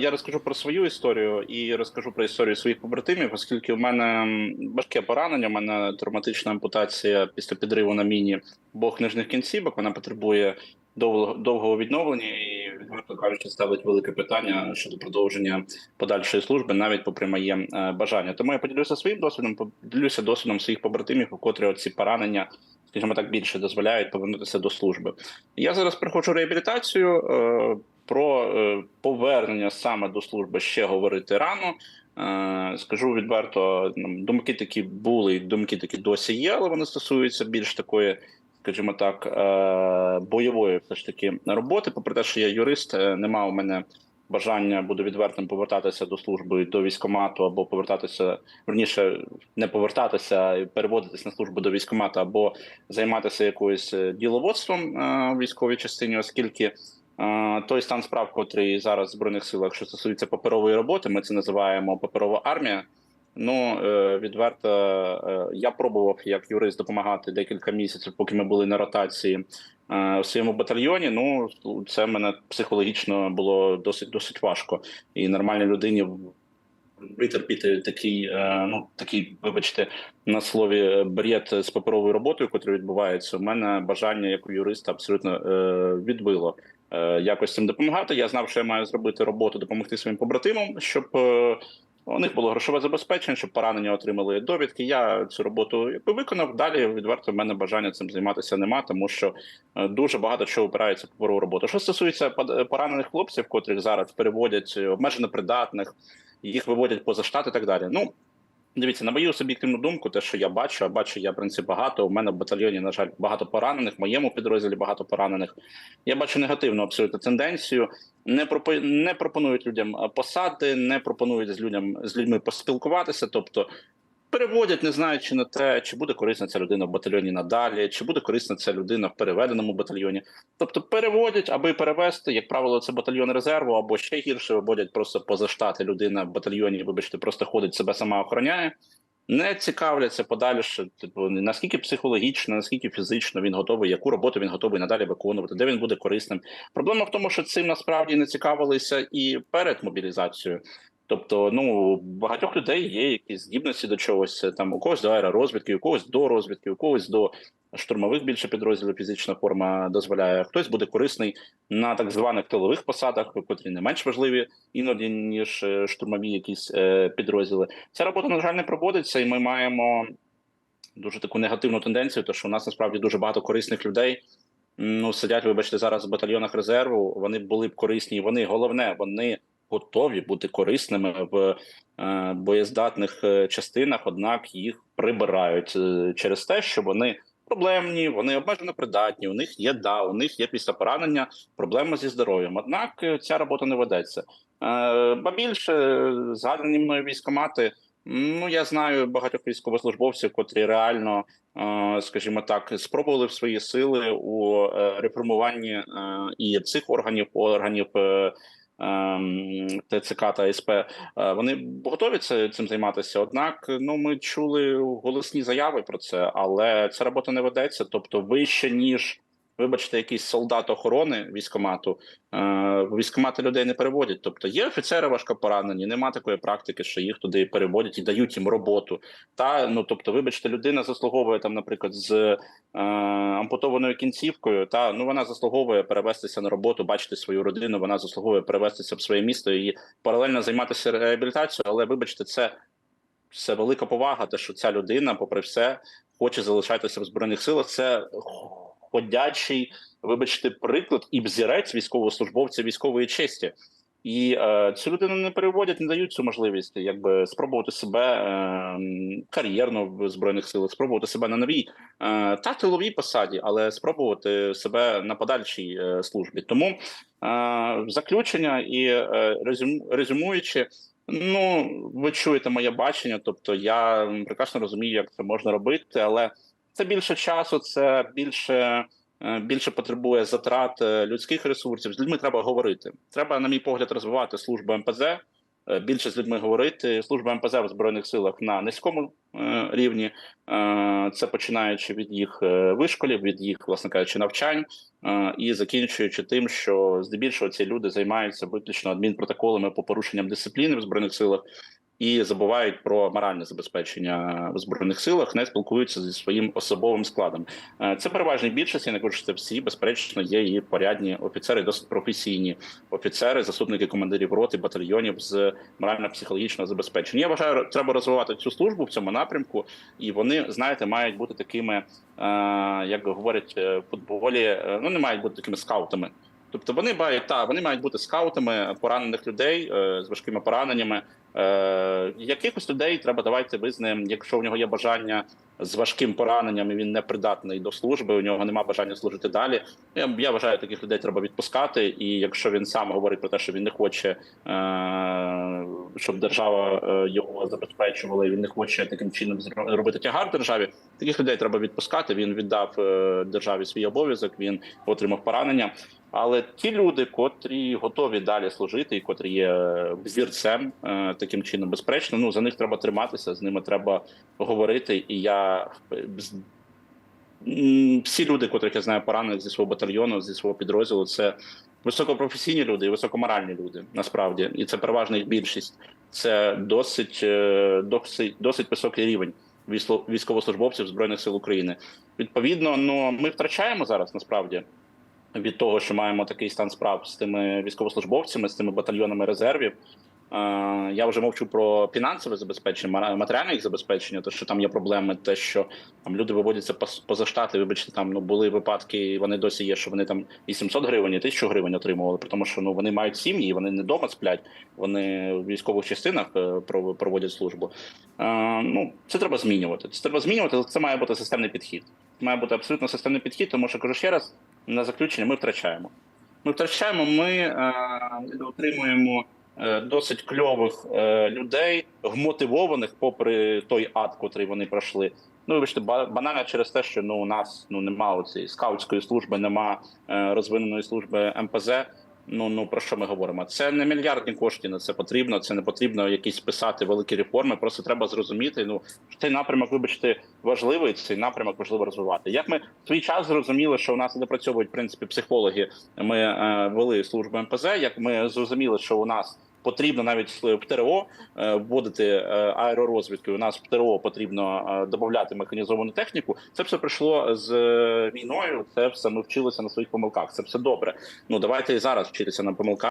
я розкажу про свою історію і розкажу про історію своїх побратимів, оскільки у мене важке поранення, у мене травматична ампутація після підриву на міні обох нижніх кінцівок. Вона потребує довго, довгого відновлення і, відверто кажучи, ставить велике питання щодо продовження подальшої служби, навіть попри моє е, бажання. Тому я поділюся своїм досвідом, поділюся досвідом своїх побратимів, у котрі ці поранення, скажімо так, більше дозволяють повернутися до служби. Я зараз проходжу реабілітацію. Е, про е, повернення саме до служби ще говорити рано. Е, Скажу відверто, думки такі були, думки такі досі є, але вони стосуються більш такої, скажімо так, бойової все ж таки роботи. Попри те, що я юрист, нема у мене бажання, буду відвертим повертатися до служби до військкомату або повертатися верніше, не повертатися, переводитись на службу до військкомату або займатися якоюсь е, діловодством в військовій частині, оскільки. Е, Той стан справ, котрий зараз в збройних силах, що стосується паперової роботи, ми це називаємо паперова армія. Ну е, відверто е, я пробував як юрист допомагати декілька місяців, поки ми були на ротації е, в своєму батальйоні. Ну це мене психологічно було досить досить важко, і нормальній людині витерпіти такий, ну такий, вибачте, на слові бред з паперовою роботою, яка відбувається. У мене бажання як у юриста абсолютно відбило якось цим допомагати. Я знав, що я маю зробити роботу, допомогти своїм побратимам, щоб у них було грошове забезпечення, щоб поранення отримали довідки. Я цю роботу якби виконав. Далі відверто в мене бажання цим займатися нема, тому що е, дуже багато чого опирається по роботу. Що стосується поранених хлопців, котрих зараз переводять е, обмежено придатних, їх виводять поза штат і так далі. Ну Дивіться, на мою суб'єктивну думку, те, що я бачу, а бачу я в принципі багато. У мене в батальйоні, на жаль, багато поранених, в моєму підрозділі багато поранених. Я бачу негативну абсолютно тенденцію. Не пропо- не пропонують людям посади, не пропонують з людям з людьми поспілкуватися. Тобто переводять, не знаючи на те, чи буде корисна ця людина в батальйоні надалі, чи буде корисна ця людина в переведеному батальйоні. Тобто переводять, аби перевести, як правило, це батальйон резерву, або ще гірше виводять просто поза штати. Людина в батальйоні, вибачте, просто ходить себе сама охороняє. Не цікавляться подальше, типу наскільки психологічно, наскільки фізично він готовий, яку роботу він готовий надалі виконувати, де він буде корисним. Проблема в тому, що цим насправді не цікавилися і перед мобілізацією. Тобто, ну багатьох людей є якісь здібності до чогось там, у когось до аеророзвідки, у когось до розвідки, у когось до штурмових більше підрозділів фізична форма дозволяє. Хтось буде корисний на так званих тилових посадах, котрі не менш важливі іноді ніж е, штурмові якісь е, підрозділи. Ця робота на жаль не проводиться, і ми маємо дуже таку негативну тенденцію, то що у нас насправді дуже багато корисних людей. Ну сидять, вибачте, зараз в батальйонах резерву. Вони були б корисні. Вони головне, вони готові бути корисними в е, боєздатних е, частинах однак їх прибирають е, через те, що вони проблемні, вони обмежено придатні. У них є да, у них є після поранення проблеми зі здоров'ям. Однак ця робота не ведеться. Ба більше згадані мною військомати. Ну я знаю багатьох військовослужбовців, котрі реально, скажімо так, спробували в свої сили у реформуванні і цих органів, органів. Ем, ТЦК та СП, е, вони готові цим займатися. Однак, ну ми чули голосні заяви про це, але ця робота не ведеться. Тобто, вище ніж, вибачте, якийсь солдат охорони військомату. е, Військомати людей не переводять. Тобто є офіцери важко поранені, нема такої практики, що їх туди переводять і дають їм роботу. Та ну тобто, вибачте, людина заслуговує там, наприклад, з е, ампутованою кінцівкою. Та ну вона заслуговує перевестися на роботу, бачити свою родину. Вона заслуговує перевестися в своє місто і паралельно займатися реабілітацією. Але вибачте, це. Це велика повага, те, що ця людина, попри все, хоче залишатися в збройних силах. Це ходячий, вибачте, приклад і взірець військовослужбовця військової честі. І е, цю людину не переводять, не дають цю можливість, якби спробувати себе е, кар'єрно в збройних силах, спробувати себе на новій е, та тиловій посаді, але спробувати себе на подальшій е, службі. Тому е, заключення і е, резюм, резюмуючи. Ну, ви чуєте моє бачення, тобто я прекрасно розумію, як це можна робити, але це більше часу, це більше е, більше потребує затрат е, людських ресурсів. З людьми треба говорити. Треба, на мій погляд, розвивати службу МПЗ, е, більше з людьми говорити. Служба МПЗ в збройних силах на низькому рівні. Це починаючи від їх вишколів, від їх, власне кажучи, навчань. І закінчуючи тим, що здебільшого ці люди займаються виключно адмінпротоколами по порушенням дисципліни в збройних силах і забувають про моральне забезпечення в збройних силах, не спілкуються зі своїм особовим складом. Е, Це переважній більшості, не кажу, що це всі, безперечно, є і порядні офіцери, досить професійні офіцери, заступники командирів роти, батальйонів з морально-психологічного забезпечення. Я вважаю, треба розвивати цю службу в цьому напрямку, і вони, знаєте, мають бути такими, е, як говорять е, в футболі, ну не мають бути такими скаутами. Тобто вони мають та вони мають бути скаутами поранених людей з важкими пораненнями. Е, якихось людей треба давайте визнаємо, якщо в нього є бажання з важким пораненням, і він не придатний до служби, у нього немає бажання служити далі. Я, я вважаю, таких людей треба відпускати. І якщо він сам говорить про те, що він не хоче, е, щоб держава е, його забезпечувала, і він не хоче таким чином робити тягар державі, таких людей треба відпускати. Він віддав е, державі свій обов'язок, він отримав поранення. Але ті люди, котрі готові далі служити, і котрі є е, взірцем е, таким чином, безперечно, ну за них треба триматися, з ними треба говорити. І я всі люди, котрих я знаю поранених зі свого батальйону, зі свого підрозділу, це високопрофесійні люди і високоморальні люди, насправді, і це переважна їх більшість. Це досить, е, досить, досить високий рівень військовослужбовців збройних сил України. Відповідно, ну ми втрачаємо зараз насправді від того, що маємо такий стан справ з тими військовослужбовцями, з тими батальйонами резервів. Е, Я вже мовчу про фінансове забезпечення, матеріальне їх забезпечення, то що там є проблеми, те, що там люди виводяться поза штати. Вибачте, там ну були випадки, вони досі є, що вони там і 700 гривень, і 1000 гривень отримували, при тому, що ну вони мають сім'ї, вони не вдома сплять, вони в військових частинах е, проводять службу. Е, Ну це треба змінювати. Це треба змінювати. але Це має бути системний підхід. Має бути абсолютно системний підхід, тому що кажу ще раз на заключення. Ми втрачаємо. Ми втрачаємо. Ми е, отримуємо е, досить кльових е, людей, вмотивованих, попри той ад, котрий вони пройшли. Ну, вибачте, ба- банально через те, що ну у нас ну немає цієї скаутської служби, нема е, розвиненої служби МПЗ. Ну ну про що ми говоримо? Це не мільярдні кошти на це потрібно. Це не потрібно якісь писати великі реформи. Просто треба зрозуміти. Ну цей напрямок, вибачте, важливий. Цей напрямок важливо розвивати. Як ми в свій час зрозуміли, що у нас не працьовують в принципі психологи. Ми е, вели службу МПЗ. Як ми зрозуміли, що у нас потрібно навіть в ТРО е, вводити е, аеророзвідку. У нас в ТРО потрібно е, додати механізовану техніку. Це все прийшло з війною. Це все ми вчилися на своїх помилках. Це все добре. Ну давайте і зараз вчитися на помилках.